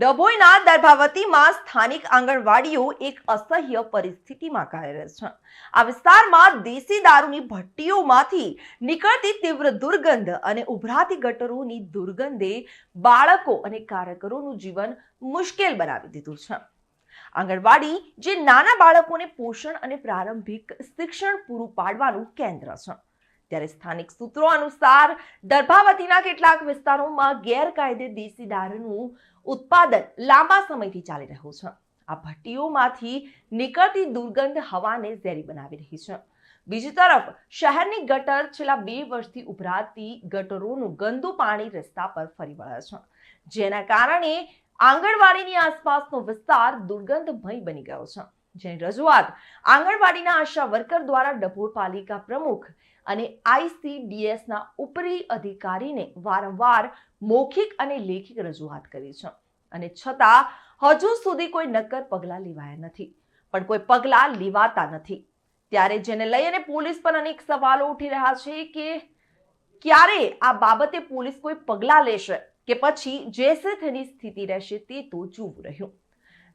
ડભોઈના દર્ભાવતીમાં સ્થાનિક આંગણવાડીઓ એક અસહ્ય પરિસ્થિતિમાં કાર્યરત છે. આ વિસ્તારમાં દેશી દારૂની ભઠ્ઠીઓમાંથી નીકળતી તીવ્ર દુર્ગંધ અને ઉભરાતી ગટરોની દુર્ગંધે બાળકો અને કાર્યકરોનું જીવન મુશ્કેલ બનાવી દીધું છે. આંગણવાડી જે નાના બાળકોને પોષણ અને પ્રારંભિક શિક્ષણ પૂરું પાડવાનું કેન્દ્ર છે. ત્યારે સ્થાનિક સૂત્રો અનુસાર દર્ભાવતીના કેટલાક વિસ્તારોમાં ગેરકાયદે દેશી દારૂનું ઉત્પાદન લાંબા સમયથી ચાલી રહ્યું છે. આ ભટ્ટીઓમાંથી નીકળતી દુર્ગંધ હવાને ઝેરી બનાવી રહી છે. બીજી તરફ, શહેરની ગટર છેલ્લા બે વર્ષથી ઉભરાતી ગટરોનું ગંદુ પાણી રસ્તા પર ફરી વળે છે. જેના કારણે આંગણવાડીની આસપાસનો વિસ્તાર દુર્ગંધમય બની ગયો છે. જેની રજૂઆત આંગણવાડીના આશા વર્કર દ્વારા ડભોર પાલિકા પ્રમુખ અને આઈસીડીએસના ઉપરી અધિકારીને વારંવાર મૌખિક અને લેખિત રજૂઆત કરી છે. અને છતાં, હજુ સુધી કોઈ નક્કર પગલાં લેવાયા નથી. પણ કોઈ પગલાં લેવાતા નથી. ત્યારે જેને લઈ અને પોલીસ પર અનેક સવાલો ઉઠી રહ્યા છે કે ક્યારે આ બાબતે પોલીસ કોઈ પગલાં લેશે કે પછી જેસે તેની સ્થિતિ રહેશે તે તો જોવું રહ્યું.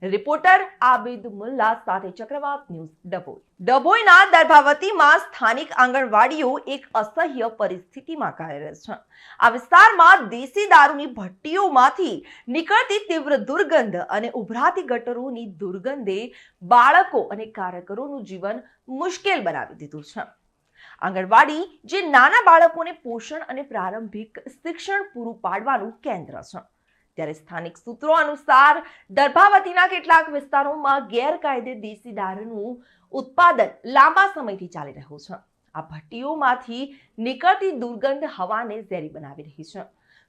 રિપોર્ટર આબિદ મુલ્લા સાથે ચક્રવાત ન્યૂઝ ડભોઈ. ડભોઈના દર્ભાવતીમાં સ્થાનિક આંગણવાડીઓ એક અસહ્ય પરિસ્થિતિમાં કાર્યરત છે. આ વિસ્તારમાં દેશી દારૂની ભટ્ટીઓમાંથી નીકળતી તીવ્ર દુર્ગંધ અને ઉભરાતી ગટરોની દુર્ગંધે બાળકો અને કાર્યકરોનું જીવન મુશ્કેલ બનાવી દીધું છે. આંગણવાડી જે નાના બાળકોને પોષણ અને પ્રારંભિક શિક્ષણ પૂરું પાડવાનું કેન્દ્ર છે. ત્યારે સ્થાનિક સૂત્રો અનુસાર દર્ભાવતીના કેટલાક વિસ્તારોમાં ગેરકાયદે દેશી દારૂનું ઉત્પાદન લાંબા સમયથી ચાલી રહ્યું છે. આ ભટ્ટીઓમાંથી નીકળતી દુર્ગંધ હવાને ઝેરી બનાવી રહી છે.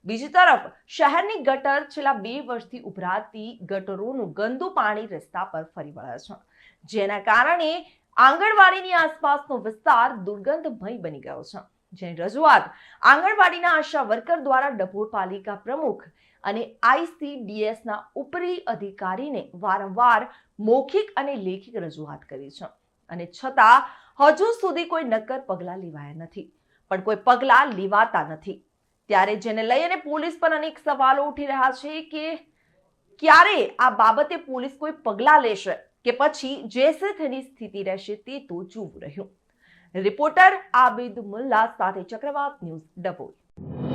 બીજી તરફ, શહેરની ગટર છેલ્લા બે વર્ષથી ઉભરાતી ગટરોનું ગંદુ પાણી રસ્તા પર ફરી વળે છે. જેના કારણે આંગણવાડીની આસપાસનો વિસ્તાર દુર્ગંધમય બની ગયો છે. જેની રજૂઆત આંગણવાડીના આશા વર્કર દ્વારા ડભોર પાલિકા પ્રમુખ અને આઈસીડીએસના ઉપરી અધિકારીને વારંવાર મૌખિક અને લેખિત રજૂઆત કરી છે. અને છતાં, હજુ સુધી કોઈ નક્કર પગલાં લેવાયા નથી. પણ કોઈ પગલાં લેવાતા નથી. ત્યારે જેને લઈ અને પોલીસ પર અનેક સવાલો ઉઠી રહ્યા છે કે ક્યારે આ બાબતે પોલીસ કોઈ પગલાં લેશે કે પછી જેસે તેની સ્થિતિ રહેશે તે તો જોવું રહ્યું. રિપોર્ટર આબિદ મુલ્લા સાથે ચક્રવાત ન્યૂઝ ડભોઈ.